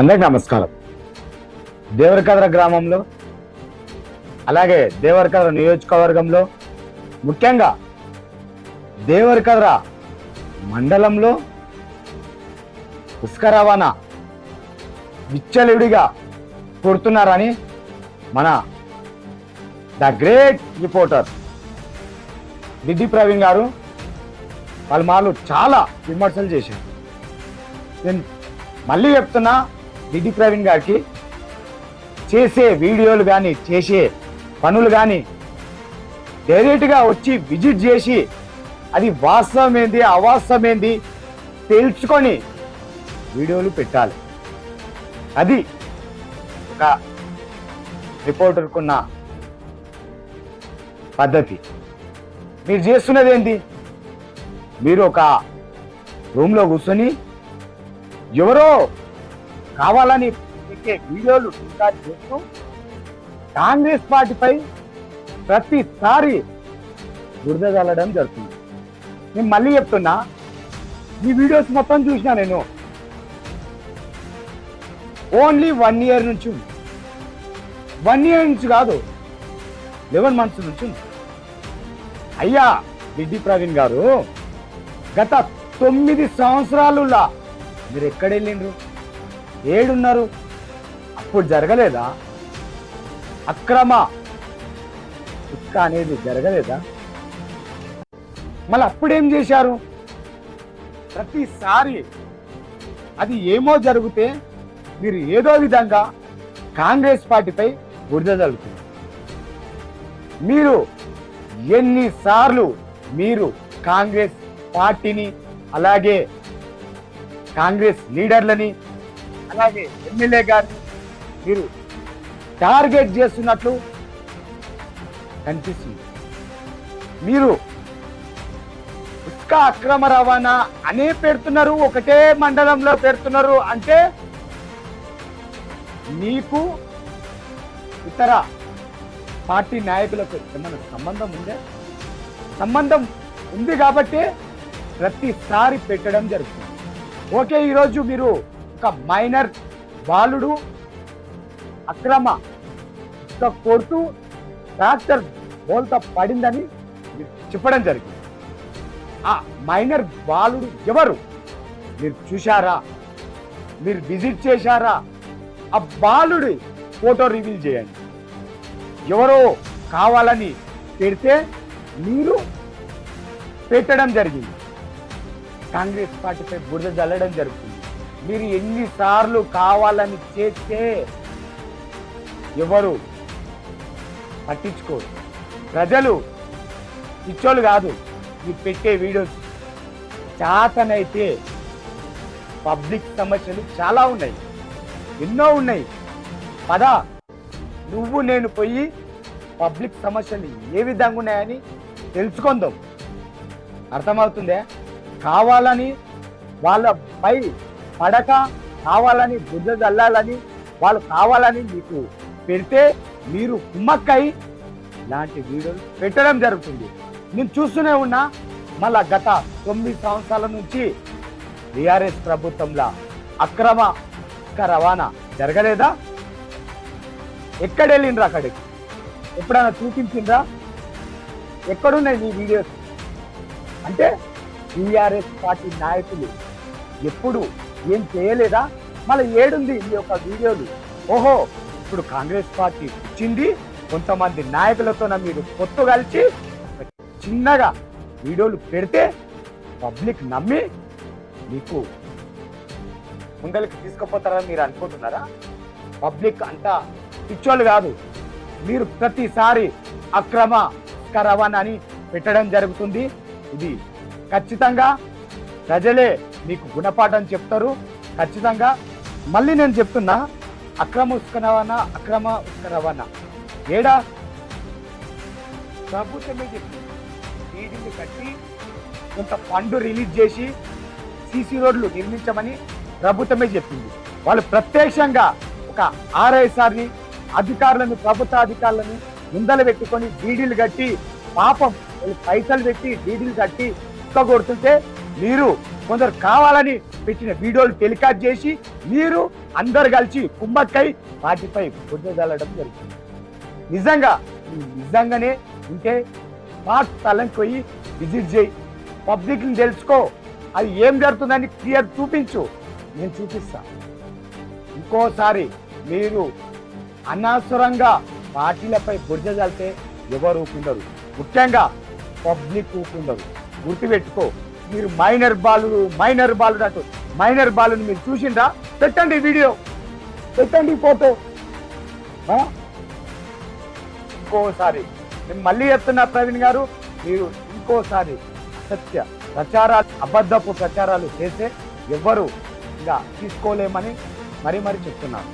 అందరికి నమస్కారం. దేవరకద్ర గ్రామంలో అలాగే దేవరకద్ర నియోజకవర్గంలో ముఖ్యంగా దేవరకద్ర మండలంలో ఇసుక రవాణా విచ్చలివిడిగా కొడుతున్నారని మన the great reporter Diddi Praveen గారు వాళ్ళ మాలు చాలా విమర్శలు చేశారు. నేను మళ్ళీ చెప్తున్నా డిడి ప్రవీణ్ గారికి చేసే వీడియోలు కానీ చేసే పనులు కానీ డైరెక్ట్గా వచ్చి విజిట్ చేసి అది వాస్తవం ఏంది అవాస్తవం ఏంది తెలుసుకొని వీడియోలు పెట్టాలి. అది ఒక రిపోర్టర్కున్న పద్ధతి. మీరు చేస్తున్నది ఏంటి మీరు ఒక రూమ్లో కూర్చొని ఎవరో కావాలని ఎక్కే వీడియోలు రికార్డ్ చేస్తూ కాంగ్రెస్ పార్టీపై ప్రతిసారి బురద చల్లడం జరుగుతుంది. నేను మళ్ళీ చెప్తున్నా ఈ వీడియోస్ మొత్తం చూసినా నేను. ఓన్లీ వన్ ఇయర్ నుంచి వన్ ఇయర్ నుంచి కాదు లెవెన్ మంత్స్ నుంచి అయ్యా రెడ్డి ప్రవీణ్ గారు గత తొమ్మిది సంవత్సరాలులా మీరు ఎక్కడ వెళ్ళిండ్రు? ఏడున్నారు? అప్పుడు జరగలేదా? అక్రమ ఇక్క అనేది జరగలేదా? మళ్ళీ అప్పుడేం చేశారు? ప్రతిసారి అది ఏమో జరిగితే మీరు ఏదో విధంగా కాంగ్రెస్ పార్టీపై బురద జరుగుతుంది మీరు ఎన్నిసార్లు మీరు కాంగ్రెస్ పార్టీని అలాగే కాంగ్రెస్ లీడర్లని అలాగే ఎమ్మెల్యే గారిని మీరు టార్గెట్ చేస్తున్నట్లు కనిపిస్తుంది. మీరు ఇసుక అక్రమ రవాణా అనే పెడుతున్నారు ఒకటే మండలంలో పెడుతున్నారు అంటే మీకు ఇతర పార్టీ నాయకులకు ఏమైనా సంబంధం ఉందే? సంబంధం ఉంది కాబట్టి ప్రతిసారి పెట్టడం జరుగుతుంది. ఓకే ఈరోజు మీరు ఒక మైనర్ బాలుడు అక్రమ ఇసుక కొడుతూ ట్రాక్టర్ బోల్త పడిందని మీరు చెప్పడం జరిగింది. ఆ మైనర్ బాలుడు ఎవరు? మీరు చూశారా? మీరు విజిట్ చేశారా? ఆ బాలుడి ఫోటో రివీల్ చేయండి. ఎవరో కావాలని పెడితే మీరు పెట్టడం జరిగింది. కాంగ్రెస్ పార్టీపై బురద జల్లడం జరుగుతుంది. మీరు ఎన్నిసార్లు కావాలని చేస్తే ఎవరు పట్టించుకోరు. ప్రజలు ఇచ్చోళ్ళు కాదు మీరు పెట్టే వీడియోస్. చేతనైతే పబ్లిక్ సమస్యలు చాలా ఉన్నాయి. ఎన్నో ఉన్నాయి. పదా నువ్వు నేను పోయి పబ్లిక్ సమస్యలు ఏ విధంగా ఉన్నాయని తెలుసుకుందాం. అర్థమవుతుందే? కావాలని వాళ్ళపై పడక కావాలని బుద్ధ చల్లాలని వాళ్ళు కావాలని మీకు పెడితే మీరు కుమ్మక్కై లాంటి వీడియోలు పెట్టడం జరుగుతుంది. నేను చూస్తూనే ఉన్నా మళ్ళా గత తొమ్మిది సంవత్సరాల నుంచి బీఆర్ఎస్ ప్రభుత్వంలో అక్రమ రవాణా జరగలేదా? ఎక్కడ వెళ్ళిండ్రా అక్కడికి? ఎప్పుడైనా చూపించిండ్రా? ఎక్కడున్నాయి నీ వీడియోస్? అంటే టీఆర్ఎస్ పార్టీ నాయకులు ఎప్పుడు ఏం చేయలేదా? మళ్ళీ ఏడుంది ఈ యొక్క వీడియోలు. ఓహో ఇప్పుడు కాంగ్రెస్ పార్టీ వచ్చింది కొంతమంది నాయకులతో మీరు పొత్తు కలిసి చిన్నగా వీడియోలు పెడితే పబ్లిక్ నమ్మి మీకు ముందరికి తీసుకుపోతారని మీరు అనుకుంటున్నారా? పబ్లిక్ అంతా పిచ్చోళ్ళు కాదు. మీరు ప్రతిసారి అక్రమ రవాణా అని పెట్టడం జరుగుతుంది. ఇది ఖచ్చితంగా ప్రజలే మీకు గుణపాఠం చెప్తారు. ఖచ్చితంగా మళ్ళీ నేను చెప్తున్నా అక్రమ ఉసుక రవాణా అక్రమ ఉసుక రవాణా. ఏడా? ప్రభుత్వమే చెప్పింది? డీడీలు కట్టి కొంత ఫండ్ రిలీజ్ చేసి సీసీ రోడ్లు నిర్మించమని ప్రభుత్వమే చెప్పింది. వాళ్ళు ప్రత్యక్షంగా ఒక ఆర్ఐఎస్ఆర్ని అధికారులను ప్రభుత్వ అధికారులను ముందల పెట్టుకొని డీడీలు కట్టి పాపం వాళ్ళు పైసలు పెట్టి డీడీలు కట్టి ఉక్క కొడుతుంటే మీరు కొందరు కావాలని పెట్టిన వీడియోలు టెలికాస్ట్ చేసి మీరు అందరు కలిసి కుమ్మక్కై వాటిపై బుద్ధ చల్లడం జరుగుతుంది. నిజంగా నిజంగానే ఉంటే మా స్థలంకి పోయి విజిట్ చేయి. పబ్లిక్ని తెలుసుకో. అది ఏం జరుగుతుందని క్లియర్ చూపించు. నేను చూపిస్తా. ఇంకోసారి మీరు అనవసరంగా పార్టీలపై బుర్జ చల్లితే ఎవరు ఊకుండరు. ముఖ్యంగా పబ్లిక్ ఊకుండరు. గుర్తుపెట్టుకో. మీరు మైనర్ బాలు మైనర్ బాలు అంటూ మైనర్ బాలుని మీరు చూసిండ్రా? పెట్టండి వీడియో. పెట్టండి ఫోటో. ఇంకోసారి. నేను మళ్ళీ చెప్తున్నా ప్రవీణ్ గారు మీరు ఇంకోసారి సత్య ప్రచారాలు అబద్ధపు ప్రచారాలు చేస్తే ఎవ్వరు ఇంకా తీసుకోలేమని మరీ మరీ చెప్తున్నాను.